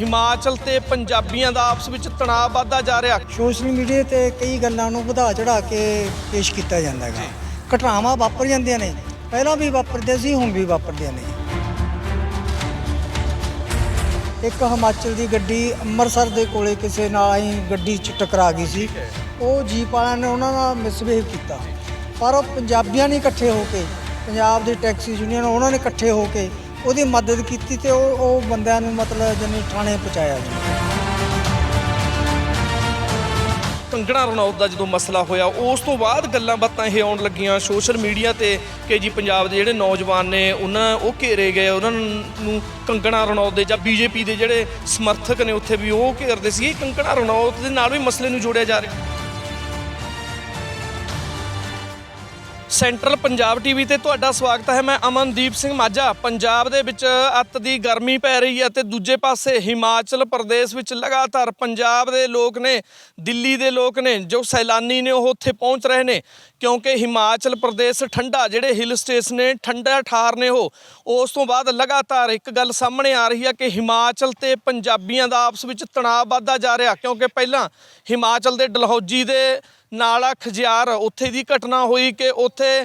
ਹਿਮਾਚਲ ਤੇ ਪੰਜਾਬੀਆਂ ਦਾ ਆਪਸ ਵਿੱਚ ਤਣਾਅ ਵੱਧਦਾ ਜਾ ਰਿਹਾ। ਸੋਸ਼ਲ ਮੀਡੀਆ ਤੇ ਕਈ ਗੱਲਾਂ ਨੂੰ ਵਧਾ ਚੜਾ ਕੇ ਪੇਸ਼ ਕੀਤਾ ਜਾਂਦਾ ਹੈਗਾ। ਘਟਨਾਵਾਂ ਵਾਪਰ ਜਾਂਦੀਆਂ ਨੇ। ਪਹਿਲਾਂ ਵੀ ਵਾਪਰਦੇ ਸੀ, ਹੁਣ ਵੀ ਵਾਪਰਦੀਆਂ ਨੇ। ਇੱਕ ਹਿਮਾਚਲ ਦੀ ਗੱਡੀ ਅੰਮ੍ਰਿਤਸਰ ਦੇ ਕੋਲੇ ਕਿਸੇ ਨਾਲ ਹੀ ਗੱਡੀ 'ਚ ਟਕਰਾ ਗਈ ਸੀ। ਉਹ ਜੀਪ ਵਾਲਿਆਂ ਨੇ ਉਹਨਾਂ ਨਾਲ ਮਿਸਬਿਹੇਵ ਕੀਤਾ। ਪਰ ਉਹ ਪੰਜਾਬੀਆਂ ਨੇ ਇਕੱਠੇ ਹੋ ਕੇ, ਪੰਜਾਬ ਦੀ ਟੈਕਸੀ ਯੂਨੀਅਨ ਉਹਨਾਂ ਨੇ ਇਕੱਠੇ ਹੋ ਕੇ ਉਹਦੀ ਮਦਦ ਕੀਤੀ ਤੇ ਉਹ ਉਹ ਬੰਦਿਆਂ ਨੂੰ ਮਤਲਬ ਜਨੀ ਥਾਣੇ ਪਹੁੰਚਾਇਆ ਜੀ। ਕੰਗਣਾ ਰਣੌਤ ਦਾ ਜਦੋਂ ਮਸਲਾ ਹੋਇਆ, ਉਸ ਤੋਂ ਬਾਅਦ ਗੱਲਾਂ ਬਾਤਾਂ ਇਹ ਆਉਣ ਲੱਗੀਆਂ ਸੋਸ਼ਲ ਮੀਡੀਆ ਤੇ ਕਿ ਜੀ ਪੰਜਾਬ ਦੇ ਜਿਹੜੇ ਨੌਜਵਾਨ ਨੇ, ਉਹਨਾਂ ਉਹ ਘੇਰੇ ਗਏ, ਉਹਨਾਂ ਨੂੰ ਕੰਗਣਾ ਰਣੌਤ ਦੇ ਜਾਂ ਬੀਜੇਪੀ ਦੇ ਜਿਹੜੇ ਸਮਰਥਕ ਨੇ ਉੱਥੇ ਵੀ ਉਹ ਘੇਰਦੇ ਸੀ ਕੰਗਣਾ ਰਣੌਤ ਦੇ ਨਾਲ ਵੀ ਮਸਲੇ ਨੂੰ ਜੋੜਿਆ ਜਾ ਰਿਹਾ। ਸੈਂਟਰਲ ਪੰਜਾਬ ਟੀਵੀ ਤੇ ਤੁਹਾਡਾ ਸਵਾਗਤ ਹੈ। ਮੈਂ ਅਮਨਦੀਪ ਸਿੰਘ ਮਾਝਾ। ਪੰਜਾਬ ਦੇ ਵਿੱਚ ਅੱਤ ਦੀ ਗਰਮੀ ਪੈ ਰਹੀ ਹੈ ਤੇ ਦੂਜੇ ਪਾਸੇ ਹਿਮਾਚਲ ਪ੍ਰਦੇਸ਼ ਵਿੱਚ ਲਗਾਤਾਰ ਪੰਜਾਬ ਦੇ ਲੋਕ ਨੇ, ਦਿੱਲੀ ਦੇ ਲੋਕ ਨੇ, ਜੋ ਸੈਲਾਨੀ ਨੇ ਉਹ ਉੱਥੇ ਪਹੁੰਚ ਰਹੇ ਨੇ। ਕਿਉਂਕਿ ਹਿਮਾਚਲ ਪ੍ਰਦੇਸ਼ ਠੰਡਾ, ਜਿਹੜੇ ਹਿਲ ਸਟੇਸ਼ਨ ਨੇ, ਠੰਡਾ ਠਾਰ ਨੇ ਉਹ। ਉਸ ਤੋਂ ਬਾਅਦ ਲਗਾਤਾਰ ਇੱਕ ਗੱਲ ਸਾਹਮਣੇ ਆ ਰਹੀ ਹੈ ਕਿ ਹਿਮਾਚਲ ਤੇ ਪੰਜਾਬੀਆਂ ਦਾ ਆਪਸ ਵਿੱਚ ਤਣਾਅ ਵੱਧਦਾ ਜਾ ਰਿਹਾ। ਕਿਉਂਕਿ ਪਹਿਲਾਂ ਹਿਮਾਚਲ ਦੇ ਡਲਹੌਜੀ ਦੇ ਨਾਲਾ ਖਜਿਆਰ, ਉੱਥੇ ਦੀ ਘਟਨਾ ਹੋਈ ਕਿ ਉੱਥੇ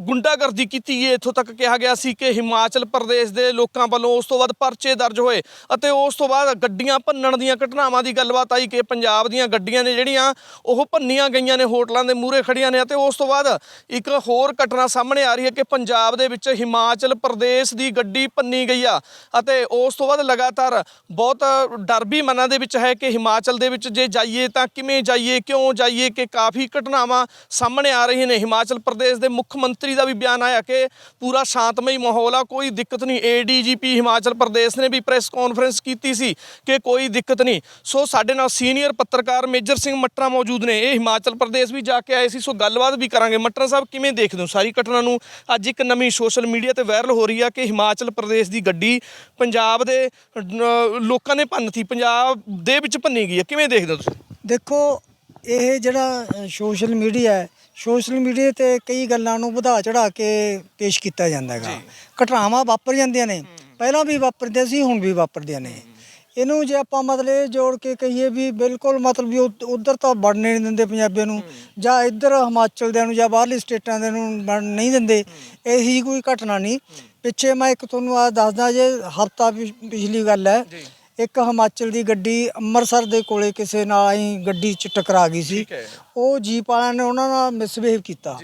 ਗੁੰਡਾਗਰਦੀ ਕੀਤੀ ਹੈ ਇੱਥੋਂ ਤੱਕ ਕਿਹਾ ਗਿਆ ਸੀ ਕਿ ਹਿਮਾਚਲ ਪ੍ਰਦੇਸ਼ ਦੇ ਲੋਕਾਂ ਵੱਲੋਂ ਉਸ ਤੋਂ ਬਾਅਦ ਪਰਚੇ ਦਰਜ ਹੋਏ ਅਤੇ ਉਸ ਤੋਂ ਬਾਅਦ ਗੱਡੀਆਂ ਭੰਨਣ ਦੀਆਂ ਘਟਨਾਵਾਂ ਦੀ ਗੱਲਬਾਤ ਆਈ ਕਿ ਪੰਜਾਬ ਦੀਆਂ ਗੱਡੀਆਂ ਨੇ ਜਿਹੜੀਆਂ, ਉਹ ਭੰਨੀਆਂ ਗਈਆਂ ਨੇ, ਹੋਟਲਾਂ ਦੇ ਮੂਹਰੇ ਖੜੀਆਂ ਨੇ ਅਤੇ ਉਸ ਤੋਂ ਬਾਅਦ ਇੱਕ ਹੋਰ ਘਟਨਾ ਸਾਹਮਣੇ ਆ ਰਹੀ ਹੈ ਕਿ ਪੰਜਾਬ ਦੇ ਵਿੱਚ ਹਿਮਾਚਲ ਪ੍ਰਦੇਸ਼ ਦੀ ਗੱਡੀ ਭੰਨੀ ਗਈ ਆ ਅਤੇ ਉਸ ਤੋਂ ਬਾਅਦ ਲਗਾਤਾਰ ਬਹੁਤ ਡਰ ਵੀ ਮਨਾਂ ਦੇ ਵਿੱਚ ਹੈ ਕਿ ਹਿਮਾਚਲ ਦੇ ਵਿੱਚ ਜੇ ਜਾਈਏ ਤਾਂ ਕਿਵੇਂ ਜਾਈਏ, ਕਿਉਂ ਜਾਈਏ? ਕਿ ਕਾਫੀ ਘਟਨਾਵਾਂ ਸਾਹਮਣੇ ਆ ਰਹੀਆਂ ਨੇ। ਹਿਮਾਚਲ ਪ੍ਰਦੇਸ਼ ਦੇ ਮੁੱਖ ਮੰਤਰੀ ਦਾ ਵੀ ਬਿਆਨ ਆਇਆ ਕਿ ਪੂਰਾ ਸ਼ਾਂਤਮਈ ਮਾਹੌਲ ਆ, ਕੋਈ ਦਿੱਕਤ ਨਹੀਂ। ਏਡੀਜੀਪੀ ਹਿਮਾਚਲ ਪ੍ਰਦੇਸ਼ ਨੇ ਵੀ ਪ੍ਰੈਸ ਕਾਨਫਰੰਸ ਕੀਤੀ ਸੀ ਕਿ ਕੋਈ ਦਿੱਕਤ ਨਹੀਂ। ਸੋ ਸਾਡੇ ਨਾਲ ਸੀਨੀਅਰ ਪੱਤਰਕਾਰ ਮੇਜਰ ਸਿੰਘ ਮਟਰਾ ਮੌਜੂਦ ਨੇ। ਇਹ ਹਿਮਾਚਲ ਪ੍ਰਦੇਸ਼ ਵੀ ਜਾ ਕੇ ਆਏ ਸੀ, ਸੋ ਗੱਲਬਾਤ ਵੀ ਕਰਾਂਗੇ। ਮਟਰਾ ਸਾਹਿਬ, ਕਿਵੇਂ ਦੇਖਦੇ ਹੋ ਸਾਰੀ ਘਟਨਾ ਨੂੰ? ਅੱਜ ਇੱਕ ਨਵੀਂ ਸੋਸ਼ਲ ਮੀਡੀਆ ਤੇ ਵਾਇਰਲ ਹੋ ਰਹੀ ਆ ਕਿ ਹਿਮਾਚਲ ਪ੍ਰਦੇਸ਼ ਦੀ ਗੱਡੀ ਪੰਜਾਬ ਦੇ ਲੋਕਾਂ ਨੇ ਭੰਨਤੀ ਪੰਜਾਬ ਦੇ ਵਿੱਚ ਭੰਨੀ ਗਈ ਹੈ ਕਿਵੇਂ ਦੇਖਦੇ ਹੋ ਤੁਸੀਂ? ਦੇਖੋ ਇਹ ਜਿਹੜਾ ਸੋਸ਼ਲ ਮੀਡੀਆ ਹੈ ਸੋਸ਼ਲ ਮੀਡੀਆ ਤੇ ਕਈ ਗੱਲਾਂ ਨੂੰ ਵਧਾ ਚੜਾ ਕੇ ਪੇਸ਼ ਕੀਤਾ ਜਾਂਦਾ ਹੈਗਾ। ਘਟਨਾਵਾਂ ਵਾਪਰ ਜਾਂਦੀਆਂ ਨੇ। ਪਹਿਲਾਂ ਵੀ ਵਾਪਰਦੇ ਸੀ ਹੁਣ ਵੀ ਵਾਪਰਦੀਆਂ ਨੇ। ਇਹਨੂੰ ਜੇ ਆਪਾਂ ਮਤਲਬ ਇਹ ਜੋੜ ਕੇ ਕਹੀਏ ਵੀ ਬਿਲਕੁਲ ਮਤਲਬ ਵੀ ਉਧਰ ਤਾਂ ਵੜਨੇ ਨਹੀਂ ਦਿੰਦੇ ਪੰਜਾਬੀਆਂ ਨੂੰ ਜਾਂ ਇੱਧਰ ਹਿਮਾਚਲ ਦੇ ਨੂੰ ਜਾਂ ਬਾਹਰਲੀ ਸਟੇਟਾਂ ਦੇ ਨੂੰ ਵੜਨ ਨਹੀਂ ਦਿੰਦੇ। ਇਹੀ ਕੋਈ ਘਟਨਾ ਨਹੀਂ। ਪਿੱਛੇ ਮੈਂ ਇੱਕ ਤੁਹਾਨੂੰ ਆ ਦੱਸਦਾ ਜੇ ਹਫਤਾ ਪਿਛਲੀ ਗੱਲ ਹੈ। ਇੱਕ ਹਿਮਾਚਲ ਦੀ ਗੱਡੀ ਅੰਮ੍ਰਿਤਸਰ ਦੇ ਕੋਲੇ ਕਿਸੇ ਨਾਲ ਹੀ ਗੱਡੀ 'ਚ ਟਕਰਾ ਗਈ ਸੀ। ਠੀਕ ਹੈ। ਉਹ ਜੀਪ ਵਾਲਿਆਂ ਨੇ ਉਹਨਾਂ ਨਾਲ ਮਿਸਬਿਹੇਵ ਕੀਤਾ।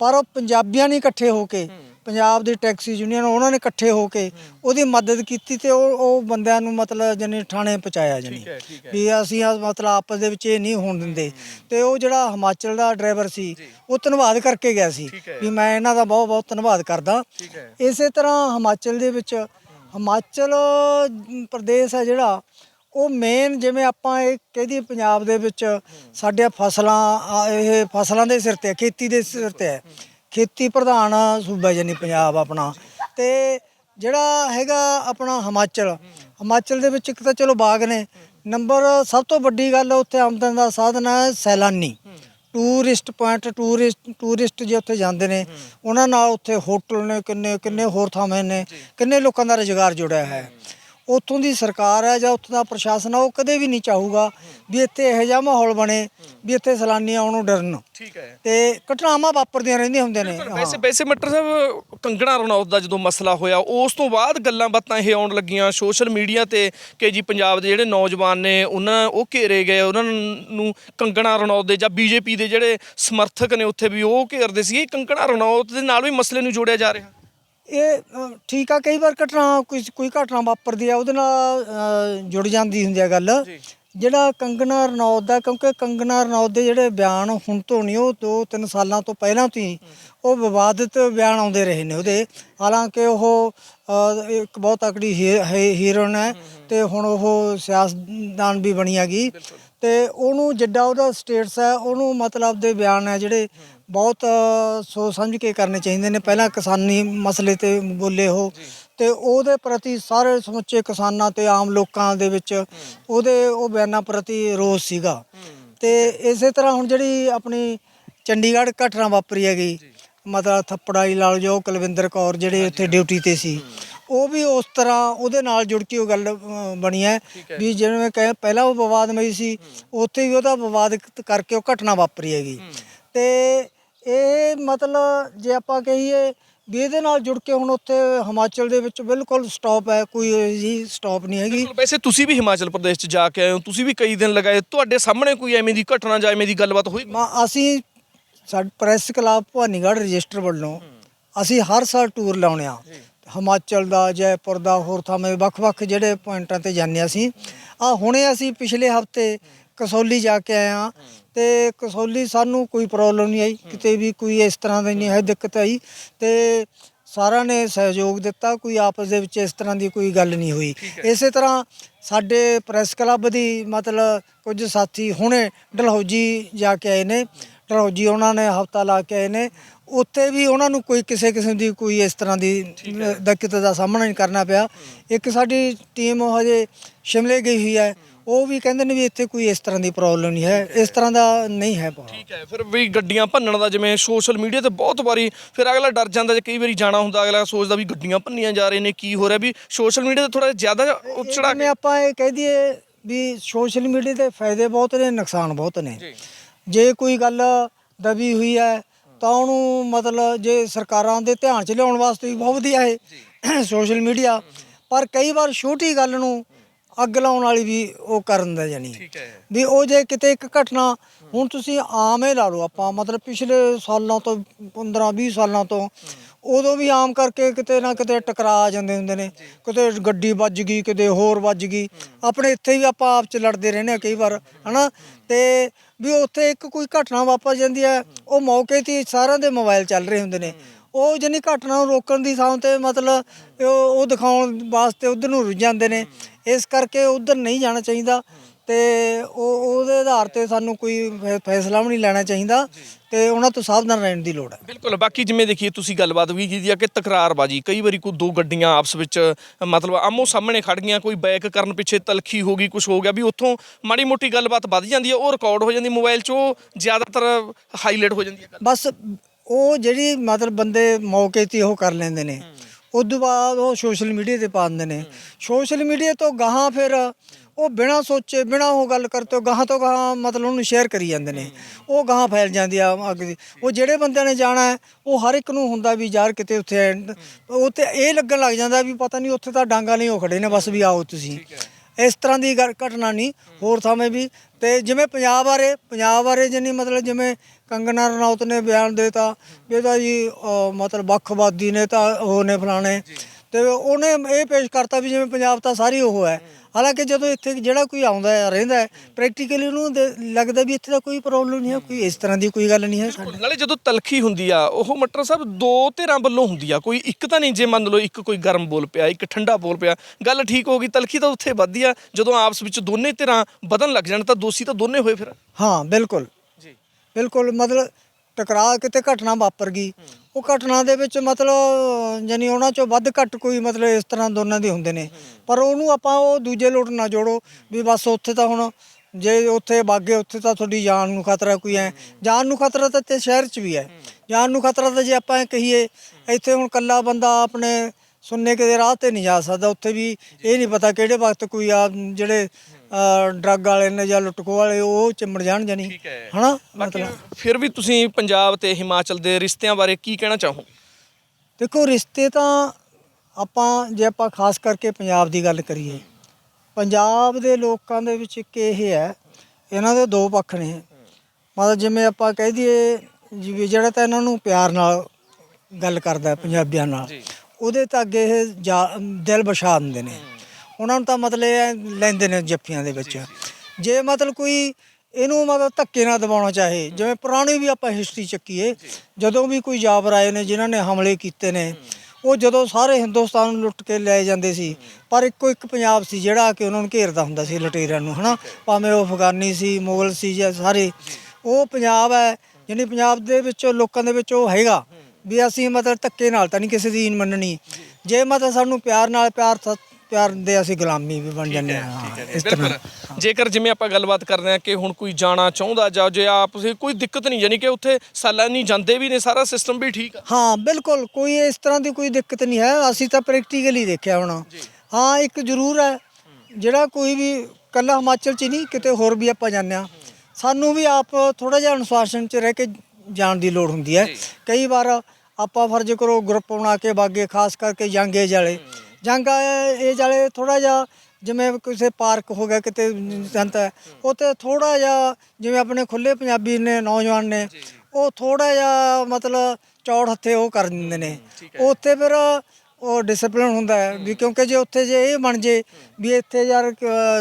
ਪਰ ਉਹ ਪੰਜਾਬੀਆਂ ਨੇ ਇਕੱਠੇ ਹੋ ਕੇ ਪੰਜਾਬ ਦੀ ਟੈਕਸੀ ਯੂਨੀਅਨ ਉਹਨਾਂ ਨੇ ਇਕੱਠੇ ਹੋ ਕੇ ਉਹਦੀ ਮਦਦ ਕੀਤੀ ਤੇ ਉਹ ਉਹ ਬੰਦਿਆਂ ਨੂੰ ਮਤਲਬ ਜਨੇ ਥਾਣੇ ਪਹੁੰਚਾਇਆ ਜਣੀ। ਠੀਕ ਹੈ, ਠੀਕ ਹੈ। ਵੀ ਅਸੀਂ ਆ ਮਤਲਬ ਆਪਸ ਦੇ ਵਿੱਚ ਇਹ ਨਹੀਂ ਹੋਣ ਦਿੰਦੇ। ਤੇ ਉਹ ਜਿਹੜਾ ਹਿਮਾਚਲ ਦਾ ਡਰਾਈਵਰ ਸੀ ਉਹ ਧੰਨਵਾਦ ਕਰਕੇ ਗਿਆ ਸੀ ਠੀਕ ਹੈ। ਵੀ ਮੈਂ ਇਹਨਾਂ ਦਾ ਬਹੁਤ ਬਹੁਤ ਧੰਨਵਾਦ ਕਰਦਾ। ਠੀਕ ਹੈ। ਇਸੇ ਤਰ੍ਹਾਂ ਹਿਮਾਚਲ ਦੇ ਵਿੱਚ ਹਿਮਾਚਲ ਪ੍ਰਦੇਸ਼ ਹੈ ਜਿਹੜਾ ਉਹ ਮੇਨ ਜਿਵੇਂ ਆਪਾਂ ਇਹ ਕਹਦੀ ਪੰਜਾਬ ਦੇ ਵਿੱਚ ਸਾਡੇ ਫਸਲਾਂ ਆ, ਇਹ ਫਸਲਾਂ ਦੇ ਸਿਰ ਤੇ ਹੈ, ਖੇਤੀ ਦੇ ਸਿਰ ਤੇ ਹੈ। ਖੇਤੀ ਪ੍ਰਧਾਨ ਸੂਬਾ ਜਾਨੀ ਪੰਜਾਬ ਆਪਣਾ। ਤੇ ਜਿਹੜਾ ਹੈਗਾ ਆਪਣਾ ਹਿਮਾਚਲ ਹਿਮਾਚਲ ਦੇ ਵਿੱਚ ਇੱਕ ਤਾਂ ਚਲੋ ਬਾਗ ਨੇ। ਨੰਬਰ ਸਭ ਤੋਂ ਵੱਡੀ ਗੱਲ ਉੱਥੇ ਆਮਦਨ ਦਾ ਸਾਧਨ ਹੈ ਸੈਲਾਨੀ। ਟੂਰਿਸਟ ਪੁਆਇੰਟ ਟੂਰਿਸਟ ਟੂਰਿਸਟ ਜੇ ਉੱਥੇ ਜਾਂਦੇ ਨੇ ਉਹਨਾਂ ਨਾਲ ਉੱਥੇ ਹੋਟਲ ਨੇ ਕਿੰਨੇ ਕਿੰਨੇ ਹੋਰ ਥਾਵੇਂ ਨੇ ਕਿੰਨੇ ਲੋਕਾਂ ਦਾ ਰੁਜ਼ਗਾਰ ਜੁੜਿਆ ਹੈ। ਉੱਥੋਂ ਦੀ ਸਰਕਾਰ ਹੈ ਜਾਂ ਉੱਥੋਂ ਦਾ ਪ੍ਰਸ਼ਾਸਨ ਆ ਉਹ ਕਦੇ ਵੀ ਨਹੀਂ ਚਾਹੂਗਾ ਵੀ ਇੱਥੇ ਇਹੋ ਜਿਹਾ ਮਾਹੌਲ ਬਣੇ ਵੀ ਇੱਥੇ ਸੈਲਾਨੀ ਆਉਣ ਨੂੰ ਡਰਨ। ਠੀਕ ਹੈ। ਤੇ ਘਟਨਾਵਾਂ ਵਾਪਰਦੀਆਂ ਰਹਿੰਦੀਆਂ ਹੁੰਦੀਆਂ ਨੇ ਵੈਸੇ ਵੈਸੇ ਮਟਰ ਸਾਹਿਬ ਕੰਗਣਾ ਰਣੌਤ ਦਾ ਜਦੋਂ ਮਸਲਾ ਹੋਇਆ ਉਸ ਤੋਂ ਬਾਅਦ ਗੱਲਾਂ ਬਾਤਾਂ ਇਹ ਆਉਣ ਲੱਗੀਆਂ ਸੋਸ਼ਲ ਮੀਡੀਆ ਤੇ ਕਿ ਜੀ ਪੰਜਾਬ ਦੇ ਜਿਹੜੇ ਨੌਜਵਾਨ ਨੇ ਉਹਨਾਂ ਉਹ ਘੇਰੇ ਗਏ ਉਹਨਾਂ ਨੂੰ ਕੰਗਣਾ ਰਣੌਤ ਦੇ ਜਾਂ ਬੀਜੇਪੀ ਦੇ ਜਿਹੜੇ ਸਮਰਥਕ ਨੇ ਉੱਥੇ ਵੀ ਉਹ ਘੇਰਦੇ ਸੀ ਇਹ ਕੰਗਣਾ ਰਣੌਤ ਦੇ ਨਾਲ ਵੀ ਮਸਲੇ ਨੂੰ ਜੋੜਿਆ ਜਾ ਰਿਹਾ। ਇਹ ਅ, ਠੀਕ ਆ ਕਈ ਵਾਰ ਘਟਨਾ ਕੋਈ ਕੋਈ ਘਟਨਾ ਵਾਪਰਦੀ ਆ ਉਹਦੇ ਨਾਲ ਅ, ਜੁੜ ਜਾਂਦੀ ਹੁੰਦੀ ਆ ਗੱਲ। ਜਿਹੜਾ ਕੰਗਨਾ ਰਣੌਤ ਦਾ ਕਿਉਂਕਿ ਕੰਗਨਾ ਰਣੌਤ ਦੇ ਜਿਹੜੇ ਬਿਆਨ ਹੁਣ ਤੋਂ ਨਹੀਂ ਉਹ 2-3 ਸਾਲਾਂ ਤੋਂ ਪਹਿਲਾਂ ਤੋਂ ਹੀ ਉਹ ਵਿਵਾਦਿਤ ਬਿਆਨ ਆਉਂਦੇ ਰਹੇ ਨੇ ਉਹਦੇ। ਹਾਲਾਂਕਿ ਉਹ ਅ, ਇੱਕ ਬਹੁਤ ਤਕੜੀ ਹੀਰੋਇਨ ਹੈ ਤੇ ਹੁਣ ਉਹ ਸਿਆਸਤਦਾਨ ਵੀ ਬਣੀ ਹੈਗੀ। ਤੇ ਉਹਨੂੰ ਜਿੱਡਾ ਉਹਦਾ ਸਟੇਟਸ ਹੈ ਉਹਨੂੰ ਮਤਲਬ ਦੇ ਬਿਆਨ ਹੈ ਜਿਹੜੇ ਬਹੁਤ ਸੋਚ ਸਮਝ ਕੇ ਕਰਨੇ ਚਾਹੀਦੇ ਨੇ। ਪਹਿਲਾਂ ਕਿਸਾਨੀ ਮਸਲੇ ਤੇ ਬੋਲੇ ਉਹ ਤੇ ਉਹਦੇ ਪ੍ਰਤੀ ਸਾਰੇ ਸਮੁੱਚੇ ਕਿਸਾਨਾਂ ਤੇ ਆਮ ਲੋਕਾਂ ਦੇ ਵਿੱਚ ਉਹਦੇ ਉਹ ਬਿਆਨਾਂ ਪ੍ਰਤੀ ਰੋਸ ਸੀਗਾ। ਤੇ ਇਸੇ ਤਰ੍ਹਾਂ ਹੁਣ ਜਿਹੜੀ ਆਪਣੀ ਚੰਡੀਗੜ੍ਹ ਘਟਨਾ ਵਾਪਰੀ ਹੈਗੀ ਮਤਲਬ ਥੱਪੜਾਈ ਲਾਲ ਜੋ ਕੁਲਵਿੰਦਰ ਕੌਰ ਜਿਹੜੇ ਉੱਥੇ ਡਿਊਟੀ ਤੇ ਸੀ। ਉਹ ਵੀ ਉਸ ਤਰ੍ਹਾਂ ਉਹਦੇ ਨਾਲ ਜੁੜ ਕੇ ਉਹ ਗੱਲ ਅ, ਬਣੀ ਹੈ ਵੀ ਜਿਵੇਂ ਕਹੇ ਪਹਿਲਾਂ ਉਹ ਵਿਵਾਦਮਈ ਸੀ ਉੱਥੇ ਵੀ ਉਹਦਾ ਵਿਵਾਦ ਕਰਕੇ ਉਹ ਘਟਨਾ ਵਾਪਰੀ ਹੈਗੀ। ਤੇ ਇਹ ਮਤਲਬ ਜੇ ਆਪਾਂ ਕਹੀਏ ਵੀ ਇਹਦੇ ਨਾਲ ਜੁੜ ਕੇ ਹੁਣ ਉੱਥੇ ਹਿਮਾਚਲ ਦੇ ਵਿੱਚ ਬਿਲਕੁਲ ਸਟਾਪ ਹੈ ਕੋਈ ਜੀ ਸਟਾਪ ਨਹੀਂ ਹੈਗੀ। ਵੈਸੇ ਤੁਸੀਂ ਵੀ ਹਿਮਾਚਲ ਪ੍ਰਦੇਸ਼ 'ਚ ਜਾ ਕੇ ਆਏ ਹੋ ਤੁਸੀਂ ਵੀ ਕਈ ਦਿਨ ਲਗਾਏ ਤੁਹਾਡੇ ਸਾਹਮਣੇ ਕੋਈ ਐਵੇਂ ਦੀ ਘਟਨਾ ਜਾਂ ਐਵੇਂ ਦੀ ਗੱਲਬਾਤ ਹੋਈ? ਮਾ ਅਸੀਂ ਸਾਡ ਪ੍ਰੈਸ ਕਲੱਬ ਭਵਾਨੀਗੜ੍ਹ ਰਜਿਸਟਰ ਵੱਲੋਂ ਅਸੀਂ ਹਰ ਸਾਲ ਟੂਰ ਲਾਉਣੇ ਆ। ਹਿਮਾਚਲ ਦਾ ਜੈਪੁਰ ਦਾ ਹੋਰ ਥਾਵੇਂ ਵੱਖ-ਵੱਖ ਜਿਹੜੇ ਪੁਆਇੰਟਾਂ ਤੇ ਜਾਂਦੇ ਹਾਂ ਅਸੀਂ। ਆ ਹੁਣੇ ਅਸੀਂ ਪਿਛਲੇ ਹਫ਼ਤੇ ਕਸੌਲੀ ਜਾ ਕੇ ਆਏ ਆ ਤੇ ਕਸੌਲੀ ਸਾਨੂੰ ਕੋਈ ਪ੍ਰੋਬਲਮ ਨਹੀਂ ਆਈ। ਕਿਤੇ ਵੀ ਕੋਈ ਇਸ ਤਰ੍ਹਾਂ ਦੀ ਨਹੀਂ ਹੈ ਦਿੱਕਤ ਆਈ ਤੇ ਸਾਰਿਆਂ ਨੇ ਸਹਿਯੋਗ ਦਿੱਤਾ ਕੋਈ ਆਪਸ ਦੇ ਵਿੱਚ ਇਸ ਤਰ੍ਹਾਂ ਦੀ ਕੋਈ ਗੱਲ ਨਹੀਂ ਹੋਈ। ਇਸੇ ਤਰ੍ਹਾਂ ਸਾਡੇ ਪ੍ਰੈਸ ਕਲੱਬ ਦੀ ਮਤਲਬ ਕੁਝ ਸਾਥੀ ਹੁਣੇ ਡਲਹੌਜੀ ਜਾ ਕੇ ਆਏ ਨੇ। ਡਲਹੌਜੀ ਉਹਨਾਂ ਨੇ ਹਫਤਾ ਲਾ ਕੇ ਆਏ ਨੇ। ਉੱਥੇ ਵੀ ਉਹਨਾਂ ਨੂੰ ਕੋਈ ਕਿਸੇ ਕਿਸਮ ਦੀ ਕੋਈ ਇਸ ਤਰ੍ਹਾਂ ਦੀ ਦਿੱਕਤ ਦਾ ਸਾਹਮਣਾ ਨਹੀਂ ਕਰਨਾ ਪਿਆ। ਇੱਕ ਸਾਡੀ ਟੀਮ ਹਜੇ ਸ਼ਿਮਲੇ ਗਈ ਹੋਈ ਹੈ। ਉਹ ਵੀ ਕਹਿੰਦੇ ਨੇ ਵੀ ਇੱਥੇ ਕੋਈ ਇਸ ਤਰ੍ਹਾਂ ਦੀ ਪ੍ਰੋਬਲਮ ਨਹੀਂ ਹੈ। ਇਸ ਤਰ੍ਹਾਂ ਦਾ ਨਹੀਂ ਹੈ ਬਹੁਤ। ਠੀਕ ਹੈ ਫਿਰ ਵੀ ਗੱਡੀਆਂ ਭੰਨਣ ਦਾ ਜਿਵੇਂ ਸੋਸ਼ਲ ਮੀਡੀਆ ਤੇ ਬਹੁਤ ਵਾਰੀ ਫਿਰ ਅਗਲਾ ਡਰ ਜਾਂਦਾ ਜੇ ਕਈ ਵਾਰੀ ਜਾਣਾ ਹੁੰਦਾ ਅਗਲਾ ਸੋਚਦਾ ਵੀ ਗੱਡੀਆਂ ਭੰਨੀਆਂ ਜਾ ਰਹੇ ਨੇ ਕੀ ਹੋ ਰਿਹਾ? ਵੀ ਸੋਸ਼ਲ ਮੀਡੀਆ ਤੇ ਥੋੜਾ ਜ਼ਿਆਦਾ ਉਛੜਾ ਜਿਵੇਂ ਆਪਾਂ ਇਹ ਕਹਿ ਦਈਏ ਵੀ ਸੋਸ਼ਲ ਮੀਡੀਆ ਦੇ ਫਾਇਦੇ ਬਹੁਤ ਨੇ ਨੁਕਸਾਨ ਬਹੁਤ ਨੇ। ਜੀ ਕੋਈ ਗੱਲ ਦਬੀ ਹੋਈ ਹੈ ਤਾਂ ਉਹਨੂੰ ਮਤਲਬ ਜੇ ਸਰਕਾਰਾਂ ਦੇ ਧਿਆਨ 'ਚ ਲਿਆਉਣ ਵਾਸਤੇ ਵੀ ਬਹੁਤ ਵਧੀਆ ਹੈ ਸੋਸ਼ਲ ਮੀਡੀਆ ਪਰ ਕਈ ਵਾਰ ਛੋਟੀ ਗੱਲ ਨੂੰ ਅੱਗ ਲਾਉਣ ਵਾਲੀ ਵੀ ਉਹ ਕਰ ਦਿੰਦਾ ਜਾਨੀ ਵੀ ਉਹ ਜੇ ਕਿਤੇ ਇੱਕ ਘਟਨਾ ਹੁਣ ਤੁਸੀਂ ਆਮ ਹੀ ਲਾ ਲਓ ਆਪਾਂ ਮਤਲਬ ਪਿਛਲੇ ਸਾਲਾਂ ਤੋਂ 15 20 ਸਾਲਾਂ ਤੋਂ ਉਦੋਂ ਵੀ ਆਮ ਕਰਕੇ ਕਿਤੇ ਨਾ ਕਿਤੇ ਟਕਰਾ ਆ ਜਾਂਦੇ ਹੁੰਦੇ ਨੇ। ਕਿਤੇ ਗੱਡੀ ਵੱਜ ਗਈ ਕਿਤੇ ਹੋਰ ਵੱਜ ਗਈ। ਆਪਣੇ ਇੱਥੇ ਵੀ ਆਪਾਂ ਆਪ ਚ ਲੜਦੇ ਰਹਿੰਦੇ ਆ ਕਈ ਵਾਰ ਹਨਾ? ਤੇ ਵੀ ਉੱਥੇ ਇੱਕ ਕੋਈ ਘਟਨਾ ਵਾਪਰ ਜਾਂਦੀ ਹੈ ਉਹ ਮੌਕੇ ਤੇ ਸਾਰਿਆਂ ਦੇ ਮੋਬਾਈਲ ਚੱਲ ਰਹੇ ਹੁੰਦੇ ਨੇ। ਉਹ ਜਨੀ ਘਟਨਾ ਨੂੰ ਰੋਕਣ ਦੀ ਥਾਂ ਤੇ ਮਤਲਬ ਉਹ ਉਹ ਦਿਖਾਉਣ ਵਾਸਤੇ ਉਧਰ ਨੂੰ ਰੁੱਝ ਜਾਂਦੇ ਨੇ। ਇਸ ਕਰਕੇ ਉਧਰ ਨਹੀਂ ਜਾਣਾ ਚਾਹੀਦਾ। ਤੇ ਉਹ ਉਹਦੇ ਆਧਾਰ ਤੇ ਸਾਨੂੰ ਕੋਈ ਫੈ- ਫੈਸਲਾ ਵੀ ਨਹੀਂ ਲੈਣਾ ਚਾਹੀਦਾ ਤੇ ਉਹਨਾਂ ਤੋਂ ਸਾਵਧਾਨ ਰਹਿਣ ਦੀ ਲੋੜ ਹੈ। ਬਿਲਕੁਲ ਬਾਕੀ ਜਿਵੇਂ ਦੇਖੀਏ ਤੁਸੀਂ ਗੱਲਬਾਤ ਵੀ ਕੀਤੀ ਆ ਕਿ ਤਕਰਾਰਬਾਜੀ ਕਈ ਵਾਰੀ ਕੋਈ ਦੋ ਗੱਡੀਆਂ ਆਪਸ ਵਿੱਚ ਅ, ਮਤਲਬ ਆਮੋ ਸਾਹਮਣੇ ਖੜ ਗਈਆਂ ਕੋਈ ਬੈਕ ਕਰਨ ਪਿੱਛੇ ਤਲਖੀ ਹੋ ਗਈ ਕੁਝ ਹੋ ਗਿਆ ਵੀ ਉੱਥੋਂ ਮਾੜੀ ਮੋਟੀ ਗੱਲਬਾਤ ਵੱਧ ਜਾਂਦੀ ਹੈ ਉਹ ਰਿਕਾਰਡ ਹੋ ਜਾਂਦੀ ਮੋਬਾਈਲ 'ਚ ਉਹ ਜ਼ਿਆਦਾਤਰ ਹਾਈਲਾਈਟ ਹੋ ਜਾਂਦੀ ਹੈ ਗੱਲ। ਬਸ ਉਹ ਜਿਹੜੀ ਮਤਲਬ ਬੰਦੇ ਮੌਕੇ ਤੇ ਉਹ ਕਰ ਲੈਂਦੇ ਨੇ। ਉਸ ਤੋਂ ਬਾਅਦ ਉਹ ਸੋਸ਼ਲ ਮੀਡੀਆ ਤੇ ਪਾ ਦਿੰਦੇ ਨੇ। ਸੋਸ਼ਲ ਮੀਡੀਆ ਤੋਂ ਗਾਹਾਂ ਫਿਰ ਉਹ ਬਿਨਾਂ ਸੋਚੇ ਬਿਨਾਂ ਉਹ ਗੱਲ ਕਰਤੇ ਗਾਹਾਂ ਤੋਂ ਗਾਹਾਂ ਮਤਲਬ ਉਹਨੂੰ ਸ਼ੇਅਰ ਕਰੀ ਜਾਂਦੇ ਨੇ। ਉਹ ਗਾਹਾਂ ਫੈਲ ਜਾਂਦੀ ਆ ਅੱਗ ਦੀ। ਉਹ ਜਿਹੜੇ ਬੰਦਿਆਂ ਨੇ ਜਾਣਾ ਹੈ ਉਹ ਹਰ ਇੱਕ ਨੂੰ ਹੁੰਦਾ ਵੀ ਯਾਰ ਕਿਤੇ ਉੱਥੇ ਐਂ- ਉਹ ਤੇ ਇਹ ਲੱਗਣ ਲੱਗ ਜਾਂਦਾ ਵੀ ਪਤਾ ਨਹੀਂ ਉੱਥੇ ਤਾਂ ਡਾਂਗਾ ਨਹੀਂ ਉਹ ਖੜੇ ਨੇ ਬਸ ਵੀ ਆਓ ਤੁਸੀਂ। ਇਸ ਤਰ੍ਹਾਂ ਦੀ ਗੱਲ- ਘਟਨਾ ਨਹੀਂ ਹੋਰ ਥਾਵੇਂ ਵੀ। ਤੇ ਜਿਵੇਂ ਪੰਜਾਬ ਬਾਰੇ ਪੰਜਾਬ ਬਾਰੇ ਜਿੰਨੀ ਮਤਲਬ ਜਿਵੇਂ ਕੰਗਨਾ ਰਣੌਤ ਨੇ ਬਿਆਨ ਦੇਤਾ ਵੀ ਇਹਦਾ ਜੀ ਅਹ, ਮਤਲਬ ਵੱਖਵਾਦੀ ਨੇ ਤਾਂ ਉਹ ਨੇ ਫਲਾਣੇ। ਤੇ ਉਹਨੇ ਇਹ ਪੇਸ਼ ਕਰਤਾ ਵੀ ਜਿਵੇਂ ਪੰਜਾਬ ਤਾਂ ਸਾਰੀ ਉਹ ਹੈ। ਹਾਲਾਂਕਿ ਜਦੋਂ ਇੱਥੇ ਜਿਹੜਾ ਕੋਈ ਆਉਂਦਾ ਹੈ ਰਹਿੰਦਾ ਹੈ ਪ੍ਰੈਕਟੀਕਲੀ ਉਹਨੂੰ ਲੱਗਦਾ ਵੀ ਇੱਥੇ ਤਾਂ ਕੋਈ ਪ੍ਰੋਬਲਮ ਨਹੀਂ ਹੈ ਕੋਈ ਇਸ ਤਰ੍ਹਾਂ ਦੀ ਕੋਈ ਗੱਲ ਨਹੀਂ ਹੈ। ਨਾਲੇ ਜਦੋਂ ਤਲਖੀ ਹੁੰਦੀ ਆ ਉਹ ਮਟਰ ਸਾਹਿਬ ਦੋ ਧਿਰਾਂ ਵੱਲੋਂ ਹੁੰਦੀ ਆ ਕੋਈ ਇੱਕ ਤਾਂ ਨਹੀਂ ਜੇ ਮੰਨ ਲਓ ਇੱਕ ਕੋਈ ਗਰਮ ਬੋਲ ਪਿਆ ਇੱਕ ਠੰਡਾ ਬੋਲ ਪਿਆ ਗੱਲ ਠੀਕ ਹੋ ਗਈ ਤਲਖੀ ਤਾਂ ਉੱਥੇ ਵੱਧਦੀ ਆ ਜਦੋਂ ਆਪਸ ਵਿੱਚ ਦੋਨੇ ਧਿਰਾਂ ਵਧਣ ਲੱਗ ਜਾਣ ਤਾਂ ਦੋਸ਼ੀ ਤਾਂ ਦੋਨੇ ਹੋਏ ਫਿਰ। ਹਾਂ ਬਿਲਕੁਲ। ਜੀ। ਬਿਲਕੁਲ ਮਤਲਬ ਟਕਰਾਅ ਕਿਤੇ ਘਟਨਾ ਵਾਪਰ ਗਈ। ਉਹ ਘਟਨਾ ਦੇ ਵਿੱਚ ਮਤਲਬ ਜਾਨੀ ਉਹਨਾਂ ਚੋਂ ਵੱਧ ਘੱਟ ਕੋਈ ਮਤਲਬ ਇਸ ਤਰ੍ਹਾਂ ਦੋਨਾਂ ਦੇ ਹੁੰਦੇ ਨੇ। ਪਰ ਉਹਨੂੰ ਆਪਾਂ ਉਹ ਦੂਜੇ ਲੋਟ ਨਾ ਜੋੜੋ, ਵੀ ਬਸ ਉੱਥੇ ਤਾਂ ਹੁਣ ਜੇ ਉੱਥੇ ਬਾਗੇ, ਉੱਥੇ ਤਾਂ ਤੁਹਾਡੀ ਜਾਨ ਨੂੰ ਖਤਰਾ ਕੋਈ ਹੈ ਜਾਨ ਨੂੰ ਖਤਰਾ ਤਾਂ ਤੇ ਸ਼ਹਿਰ 'ਚ ਵੀ ਹੈ ਜਾਨ ਨੂੰ ਖਤਰਾ ਤਾਂ ਜੇ ਆਪਾਂ ਇਹ ਕਹੀਏ, ਇੱਥੇ ਹੁਣ ਕੱਲਾ ਬੰਦਾ ਆਪਣੇ ਸੁਣਨੇ ਕਿਤੇ ਰਾਹ ਤੇ ਨਹੀਂ ਜਾ ਸਕਦਾ। ਉੱਥੇ ਵੀ ਇਹ ਨਹੀਂ ਪਤਾ ਕਿਹੜੇ ਵਕਤ ਕੋਈ ਆ ਜਿਹੜੇ ਡਰੱਗ ਵਾਲੇ ਨੇ ਜਾਂ ਲੁੱਟਖੋ ਵਾਲੇ ਉਹ ਚਿੰਮੜ ਜਾਣ ਜਾਨੀ ਠੀਕ ਹੈ। ਹਨਾ? ਮਤਲਬ ਫਿਰ ਵੀ ਤੁਸੀਂ ਪੰਜਾਬ ਤੇ ਹਿਮਾਚਲ ਦੇ ਰਿਸ਼ਤਿਆਂ ਬਾਰੇ ਕੀ ਕਹਿਣਾ ਚਾਹੋ? ਦੇਖੋ ਰਿਸ਼ਤੇ ਤਾਂ ਆਪਾਂ ਜੇ ਆਪਾਂ ਖਾਸ ਕਰਕੇ ਪੰਜਾਬ ਦੀ ਗੱਲ ਕਰੀਏ ਪੰਜਾਬ ਦੇ ਲੋਕਾਂ ਦੇ ਵਿੱਚ ਇੱਕ ਇਹ ਹੈ ਇਹਨਾਂ ਦੇ ਦੋ ਪੱਖ ਨੇ। ਮਤਲਬ ਜਿਵੇਂ ਆਪਾਂ ਕਹਿ ਦਈਏ ਜਿਵੇਂ ਜਿਹੜਾ ਤਾਂ ਇਹਨਾਂ ਨੂੰ ਪਿਆਰ ਨਾਲ ਗੱਲ ਕਰਦਾ ਹੈ ਪੰਜਾਬੀਆਂ ਨਾਲ ਉਹਦੇ ਤਾਂ ਅੱਗੇ ਇਹ ਜਾ- ਦਿਲ ਵਿਛਾ ਦਿੰਦੇ ਨੇ। ਉਹਨਾਂ ਨੂੰ ਤਾਂ ਮਤਲਬ ਇਹ ਲੈਂਦੇ ਨੇ ਜੱਫੀਆਂ ਦੇ ਵਿੱਚ। ਜੇ ਮਤਲਬ ਕੋਈ ਇਹਨੂੰ ਮਤਲਬ ਧੱਕੇ ਨਾਲ ਦਬਾਉਣਾ ਚਾਹੇ, ਜਿਵੇਂ ਪੁਰਾਣੀ ਵੀ ਆਪਾਂ ਹਿਸਟਰੀ ਚੱਕੀਏ, ਜਦੋਂ ਵੀ ਕੋਈ ਜਾਬਰ ਆਏ ਨੇ ਜਿਨ੍ਹਾਂ ਨੇ ਹਮਲੇ ਕੀਤੇ ਨੇ, ਉਹ ਜਦੋਂ ਸਾਰੇ ਹਿੰਦੁਸਤਾਨ ਨੂੰ ਲੁੱਟ ਕੇ ਲੈ ਜਾਂਦੇ ਸੀ, ਪਰ ਇੱਕੋ ਇੱਕ ਪੰਜਾਬ ਸੀ ਜਿਹੜਾ ਕਿ ਉਹਨਾਂ ਨੂੰ ਘੇਰਦਾ ਹੁੰਦਾ ਸੀ ਲਟੇਰਿਆਂ ਨੂੰ, ਹਨਾ? ਭਾਵੇਂ ਉਹ ਅਫਗਾਨੀ ਸੀ, ਮੁਗਲ ਸੀ ਜਾਂ ਸਾਰੇ, ਉਹ ਪੰਜਾਬ ਹੈ, ਯਾਨੀ ਪੰਜਾਬ ਦੇ ਵਿੱਚ, ਲੋਕਾਂ ਦੇ ਵਿੱਚ ਉਹ ਹੈਗਾ ਵੀ ਅਸੀਂ ਮਤਲਬ ਧੱਕੇ ਨਾਲ ਤਾਂ ਨਹੀਂ ਕਿਸੇ ਦੀ ਈਨ ਮੰਨਣੀ। ਜੇ ਮਤਲਬ ਸਾਨੂੰ ਪਿਆਰ ਨਾਲ, ਪਿਆਰ ਪਿਆਰ ਦੇ ਅਸੀਂ ਗੁਲਾਮੀ ਵੀ ਬਣ ਜਾਂਦੇ ਹਾਂ ਇਸ ਤਰ੍ਹਾਂ। ਬਿਲਕੁਲ ਜੇਕਰ ਜਿਵੇਂ ਆਪਾਂ ਗੱਲਬਾਤ ਕਰਦੇ ਹਾਂ ਕਿ ਹੁਣ ਕੋਈ ਜਾਣਾ ਚਾਹੁੰਦਾ ਜਾਂ ਜੇ ਆਪ ਤੁਸੀਂ ਕੋਈ ਦਿੱਕਤ ਨਹੀਂ ਯਾਨੀ ਕਿ ਉੱਥੇ ਸੈਲਾਨੀ ਜਾਂਦੇ ਵੀ ਨੇ ਸਾਰਾ ਸਿਸਟਮ ਵੀ ਠੀਕ ਆ। ਹਾਂ ਬਿਲਕੁਲ। ਕੋਈ ਇਸ ਤਰ੍ਹਾਂ ਦੀ ਕੋਈ ਦਿੱਕਤ ਨਹੀਂ ਹੈ। ਅਸੀਂ ਤਾਂ ਪ੍ਰੈਕਟੀਕਲੀ ਦੇਖਿਆ ਹੁਣ। ਹਾਂ ਇੱਕ ਜ਼ਰੂਰ ਹੈ। ਜਿਹੜਾ ਕੋਈ ਵੀ ਕੱਲਾ ਹਿਮਾਚਲ ਚ ਹੀ ਨਹੀਂ ਕਿਤੇ ਹੋਰ ਵੀ ਆਪਾਂ ਜਾਂਦੇ ਹਾਂ। ਸਾਨੂੰ ਵੀ ਆਪ ਥੋੜਾ ਜਿਹਾ ਅਨੁਸ਼ਾਸਨ ਚ ਰਹਿ ਕੇ ਜਾਣ ਦੀ ਲੋੜ ਹੁੰਦੀ ਹੈ। ਕਈ ਵਾਰ ਆਪਾਂ ਫਰਜ਼ ਕਰੋ ਗਰੁੱਪ ਬਣਾ ਕੇ ਬਾਗੇ ਖਾਸ ਕਰਕੇ ਜੰਗ ਏਜ ਵਾਲੇ। ਜੰਗ ਏਜ ਵਾਲੇ ਥੋੜਾ ਜਿਹਾ ਜਿਵੇਂ ਕਿਸੇ ਪਾਰਕ ਹੋ ਗਿਆ ਕਿਤੇ ਜਾਂਦਾ ਉੱਥੇ ਥੋੜਾ ਜਿਹਾ ਜਿਵੇਂ ਆਪਣੇ ਖੁੱਲੇ ਪੰਜਾਬੀ ਨੇ ਨੌਜਵਾਨ ਨੇ ਉਹ ਥੋੜਾ ਜਿਹਾ ਮਤਲਬ ਚੌੜ ਹੱਥੇ ਉਹ ਕਰ ਦਿੰਦੇ ਨੇ। ਉੱਥੇ ਫਿਰ ਉਹ ਡਿਸਪਲਿਨ ਹੁੰਦਾ ਹੈ ਵੀ ਕਿਉਂਕਿ ਜੇ ਉੱਥੇ ਜੇ ਇਹ ਬਣ ਜੇ ਵੀ ਇੱਥੇ ਯਾਰ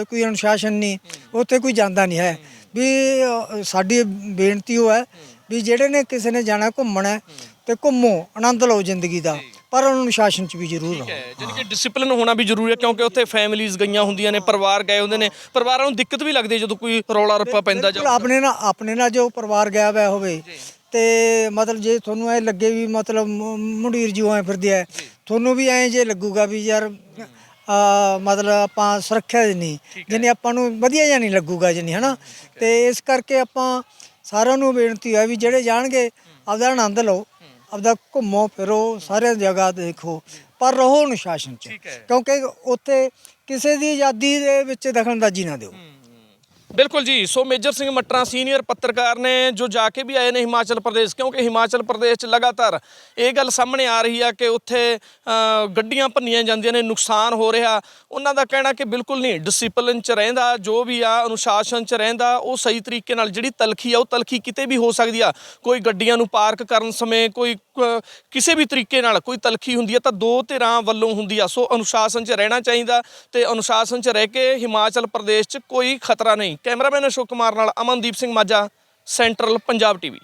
ਕੋਈ ਅਨੁਸ਼ਾਸਨ ਨਹੀਂ ਉੱਥੇ ਕੋਈ ਜਾਂਦਾ ਨਹੀਂ ਹੈ। ਵੀ ਸਾਡੀ ਬੇਨਤੀ ਉਹ ਹੈ ਵੀ ਜਿਹੜੇ ਨੇ ਕਿਸੇ ਨੇ ਜਾਣਾ ਘੁੰਮਣਾ ਹੈ, ਤੇ ਘੁੰਮੋ ਆਨੰਦ ਲਓ ਜ਼ਿੰਦਗੀ ਦਾ। ਪਰ ਅਨੁਸ਼ਾਸਨ ਚ ਵੀ ਜ਼ਰੂਰ ਰਹੋ ਯਾਨੀ ਕਿ ਡਿਸਪਲਿਨ ਹੋਣਾ ਵੀ ਜ਼ਰੂਰੀ ਹੈ ਕਿਉਂਕਿ ਉੱਥੇ ਫੈਮਿਲੀਆਂ ਗਈਆਂ ਹੁੰਦੀਆਂ ਨੇ ਪਰਿਵਾਰ ਗਏ ਹੁੰਦੇ ਨੇ। ਪਰਿਵਾਰਾਂ ਨੂੰ ਦਿੱਕਤ ਵੀ ਲੱਗਦੀ ਹੈ ਜਦੋਂ ਕੋਈ ਰੌਲਾ ਰੱਪਾ ਪੈਂਦਾ ਬਿਲਕੁਲ ਜਾਂ ਆਪਣੇ ਨਾਲ ਆਪਣੇ ਨਾਲ ਜੋ ਪਰਿਵਾਰ ਗਿਆ ਹੋਇਆ ਹੋਵੇ ਤੇ ਮਤਲਬ ਜੇ ਤੁਹਾਨੂੰ ਐ ਲੱਗੇ ਵੀ ਮਤਲਬ ਮੁ- ਮੁੰਡੀਰ ਜੀ ਐ ਫਿਰਦੇ ਐ ਤੁਹਾਨੂੰ ਵੀ ਐ ਜੇ ਲੱਗੂਗਾ ਵੀ ਯਾਰ ਆ ਮਤਲਬ ਆਪਾਂ ਸੁਰੱਖਿਆ ਦੇ ਨਹੀਂ ਜਿੰਨੀ ਆਪਾਂ ਨੂੰ ਵਧੀਆ ਜਾਂ ਨਹੀਂ ਲੱਗੂਗਾ ਜਿੰਨੀ ਹਨਾ? ਤੇ ਇਸ ਕਰਕੇ ਆਪਾਂ ਸਾਰਿਆਂ ਨੂੰ ਬੇਨਤੀ ਹੈ ਵੀ ਜਿਹੜੇ ਜਾਣਗੇ ਆਪਦਾ ਆਨੰਦ ਲਓ। ਆਪਦਾ ਘੁੰਮੋ ਫਿਰੋ ਸਾਰੇ ਜਗ੍ਹਾ ਦੇਖੋ ਪਰ ਰਹੋ ਅਨੁਸ਼ਾਸਨ ਚ। ਕਿਉਂਕਿ ਉੱਥੇ ਕਿਸੇ ਦੀ ਆਜ਼ਾਦੀ ਦੇ ਵਿੱਚ ਦਖਲਅੰਦਾਜ਼ੀ ਨਾ ਦਿਓ। ਬਿਲਕੁਲ ਜੀ, ਸੋ ਮੇਜਰ ਸਿੰਘ ਮਟਰਾ ਸੀਨੀਅਰ ਪੱਤਰਕਾਰ ਨੇ ਜੋ ਜਾ ਕੇ ਵੀ ਆਏ ਨੇ ਹਿਮਾਚਲ ਪ੍ਰਦੇਸ਼, ਕਿਉਂਕਿ ਹਿਮਾਚਲ ਪ੍ਰਦੇਸ਼ 'ਚ ਲਗਾਤਾਰ ਇਹ ਗੱਲ ਸਾਹਮਣੇ ਆ ਰਹੀ ਆ ਕਿ ਉੱਥੇ ਗੱਡੀਆਂ ਭੰਨੀਆਂ ਜਾਂਦੀਆਂ ਨੇ, ਨੁਕਸਾਨ ਹੋ ਰਿਹਾ। ਉਹਨਾਂ ਦਾ ਕਹਿਣਾ ਕਿ ਬਿਲਕੁਲ ਨਹੀਂ ਡਿਸਪਲਿਨ 'ਚ ਰਹਿੰਦਾ, ਜੋ ਵੀ ਆ, ਅਨੁਸ਼ਾਸਨ 'ਚ ਰਹਿੰਦਾ, ਉਹ ਸਹੀ ਤਰੀਕੇ ਨਾਲ ਜਿਹੜੀ ਤਲਖੀ ਆ, ਉਹ ਤਲਖੀ ਕਿਤੇ ਵੀ ਹੋ ਸਕਦੀ ਆ। ਕੋਈ ਗੱਡੀਆਂ ਨੂੰ ਪਾਰਕ ਕਰਨ ਸਮੇਂ, ਕੋਈ ਕਿਸੇ ਵੀ ਤਰੀਕੇ ਨਾਲ ਕੋਈ ਤਲਖੀ ਹੁੰਦੀ ਆ ਤਾਂ ਦੋ ਧਿਰਾਂ ਵੱਲੋਂ ਹੁੰਦੀ ਆ। ਸੋ ਅਨੁਸ਼ਾਸਨ 'ਚ ਰਹਿਣਾ ਚਾਹੀਦਾ ਤੇ ਅਨੁਸ਼ਾਸਨ 'ਚ ਰਹਿ ਕੇ ਹਿਮਾਚਲ ਪ੍ਰਦੇਸ਼ 'ਚ ਕੋਈ ਖਤਰਾ ਨਹੀਂ। ਕੈਮਰਾਮੈਨ ਅਸ਼ੋਕ ਕੁਮਾਰ ਨਾਲ ਅਮਨਦੀਪ ਸਿੰਘ ਮਾਝਾ, ਸੈਂਟਰਲ ਪੰਜਾਬ ਟੀਵੀ।